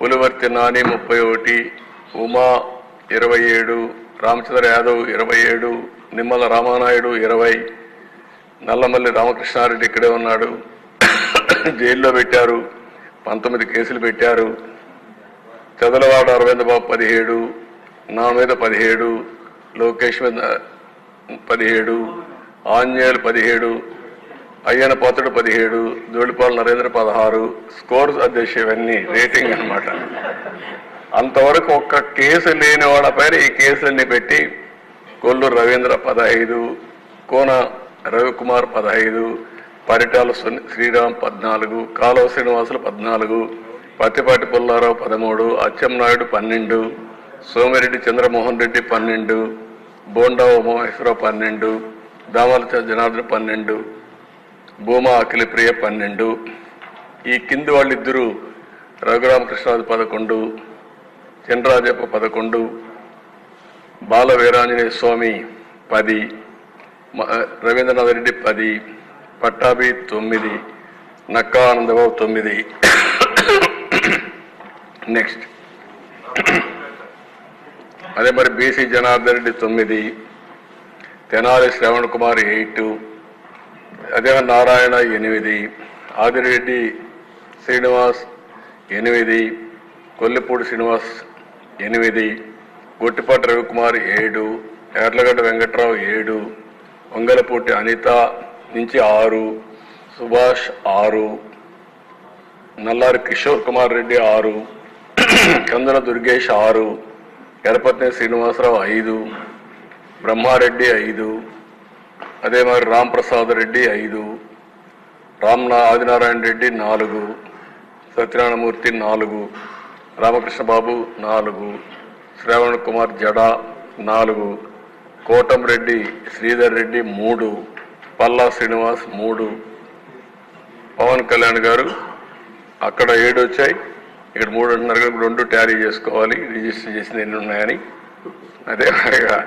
పులివర్తి నాని ముప్పై ఒకటి ఉమా ఇరవై ఏడు రామచంద్ర యాదవ్ ఇరవై ఏడు నిమ్మల రామానాయుడు ఇరవై నల్లమల్లి రామకృష్ణారెడ్డి ఇక్కడే ఉన్నాడు. జైల్లో పెట్టారు. పంతొమ్మిది కేసులు పెట్టారు. చదలవాడ అరవింద బాబు పదిహేడు నా మీద పదిహేడు లోకేష్ మీద పదిహేడు ఆంజనేయులు పదిహేడు అయ్యన పోతడు పదిహేడు ధూళిపాల నరేంద్ర పదహారు స్కోర్స్ అధ్యక్ష ఇవన్నీ రేటింగ్ అన్నమాట. అంతవరకు ఒక్క కేసు లేని వాళ్ళ పైన ఈ కేసులన్నీ పెట్టి కొల్లూరు రవీంద్ర పదహైదు కోన రవికుమార్ పదహైదు పరిటాల శ్రీరామ్ పద్నాలుగు కాలువ శ్రీనివాసులు పద్నాలుగు పత్తిపాటి పుల్లారావు పదమూడు అచ్చెంనాయుడు పన్నెండు సోమిరెడ్డి చంద్రమోహన్ రెడ్డి పన్నెండు బోండా ఉమామహేశ్వరరావు పన్నెండు దామలచ జనార్దన్ పన్నెండు భూమా అఖిలప్రియ పన్నెండు. ఈ కింది వాళ్ళిద్దరూ రఘురామకృష్ణరాజు పదకొండు చినరాజప్ప పదకొండు బాల వీరాంజనేయ స్వామి పది మ- రవీంద్రనాథ్ రెడ్డి పది పట్టాభి తొమ్మిది నక్కా ఆనందబాబు తొమ్మిది. నెక్స్ట్ అదే మరి బీసీ జనార్దన్ రెడ్డి తొమ్మిది తెనాలి శ్రవణ్ కుమార్ ఎయిట్ అదే నారాయణ ఎనిమిది ఆదిరెడ్డి శ్రీనివాస్ ఎనిమిది కొల్లిపూడి శ్రీనివాస్ ఎనిమిది గొట్టిపాటి రవికుమార్ ఏడు ఎర్లగడ్డ వెంకట్రావు ఏడు వంగలపూటి అనిత నుంచి ఆరు సుభాష్ ఆరు నల్లారి కిషోర్ కుమార్ రెడ్డి ఆరు కందన దుర్గేష్ ఆరు ఎరపత్ని శ్రీనివాసరావు ఐదు బ్రహ్మారెడ్డి ఐదు అదే మరి రామ్ప్రసాద్ రెడ్డి ఐదు రామ్నా ఆదినారాయణ రెడ్డి నాలుగు సత్యనారాయణమూర్తి నాలుగు రామకృష్ణ బాబు నాలుగు శ్రావణ్ కుమార్ జడా నాలుగు కోటంరెడ్డి శ్రీధర్ రెడ్డి మూడు పల్లా శ్రీనివాస్ మూడు. పవన్ కళ్యాణ్ గారు అక్కడ ఏడు వచ్చాయి. ఇక్కడ మూడు అంటున్నారు రెండు ట్యారీ చేసుకోవాలి. రిజిస్టర్ చేసింది ఎన్ని ఉన్నాయని. అదే